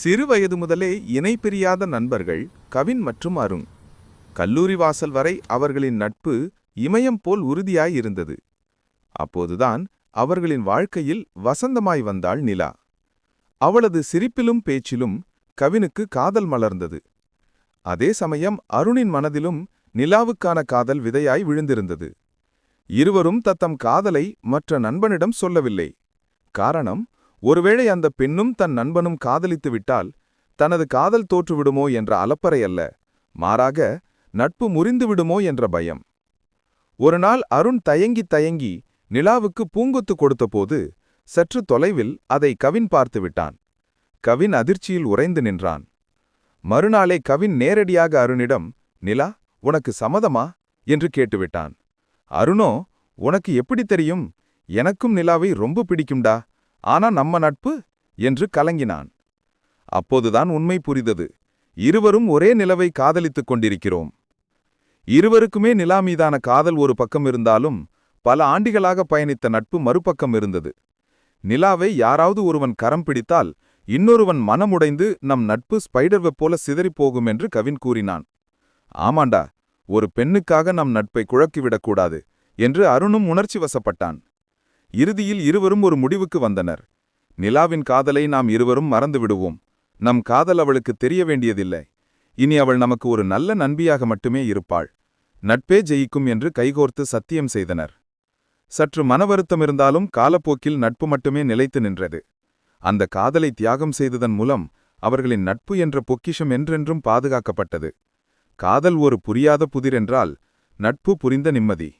சிறுவயது முதலே இணை பிரியாத நண்பர்கள் கவின் மற்றும் அருண். கல்லூரி வாசல் வரை அவர்களின் நட்பு இமயம் போல் உறுதியாயிருந்தது அப்போதுதான் அவர்களின் வாழ்க்கையில் வசந்தமாய் வந்தாள் நிலா. அவளது சிரிப்பிலும் பேச்சிலும் கவினுக்கு காதல் மலர்ந்தது. அதே சமயம் அருணின் மனதிலும் நிலாவுக்கான காதல் விதையாய் விழுந்திருந்தது. இருவரும் தத்தம் காதலை மற்ற நண்பனிடம் சொல்லவில்லை. காரணம் ஒருவேளை அந்த பெண்ணும் தன் நண்பனும் காதலித்து விட்டால் தனது காதல் தோற்றுவிடுமோ என்ற அலப்பறை அல்ல. மாறாக நட்பு முறிந்துவிடுமோ என்ற பயம். ஒரு நாள் அருண் தயங்கி தயங்கி நிலாவுக்கு பூங்கொத்து கொடுத்தபோது சற்று தொலைவில் அதை கவின் பார்த்து விட்டான். கவின் அதிர்ச்சியில் உறைந்து நின்றான். மறுநாளே கவின் நேரடியாக அருணிடம் நிலா உனக்கு சம்மதமா? என்று கேட்டுவிட்டான். அருணோ உனக்கு எப்படி தெரியும்? எனக்கும் நிலாவை ரொம்ப பிடிக்கும்டா. ஆனா நம்ம நட்பு என்று கலங்கினான். அப்போதுதான் உண்மை புரிந்தது. இருவரும் ஒரே நிலவை காதலித்துக் கொண்டிருக்கிறோம். இருவருக்குமே நிலா மீதான காதல் ஒரு பக்கம் இருந்தாலும் பல ஆண்டிகளாக பயணித்த நட்பு மறுபக்கம் இருந்தது. நிலாவை யாராவது ஒருவன் கரம் பிடித்தால் இன்னொருவன் மனமுடைந்து நம் நட்பு ஸ்பைடர்வெப் போல சிதறிப் போகும் என்று கவின் கூறினான். ஆமாண்டா ஒரு பெண்ணுக்காக நம் நட்பை குழக்கிவிடக்கூடாது என்று அருணும் உணர்ச்சி வசப்பட்டான் இறுதியில் இருவரும் ஒரு முடிவுக்கு வந்தனர். நிலாவின் காதலை நாம் இருவரும் மறந்து விடுவோம் நம் காதல் அவளுக்கு தெரிய வேண்டியதில்லை. இனி அவள் நமக்கு ஒரு நல்ல நண்பியாக மட்டுமே இருப்பாள். நட்பே ஜெயிக்கும் என்று கைகோர்த்து சத்தியம் செய்தனர். சற்று மனவருத்தம் இருந்தாலும் காலப்போக்கில் நட்பு மட்டுமே நிலைத்து நின்றது. அந்த காதலை தியாகம் செய்ததன் மூலம் அவர்களின் நட்பு என்ற பொக்கிஷம் என்றென்றும் பாதுகாக்கப்பட்டது. காதல் ஒரு புரியாத புதிரென்றால் நட்பு புரிந்த நிம்மதி.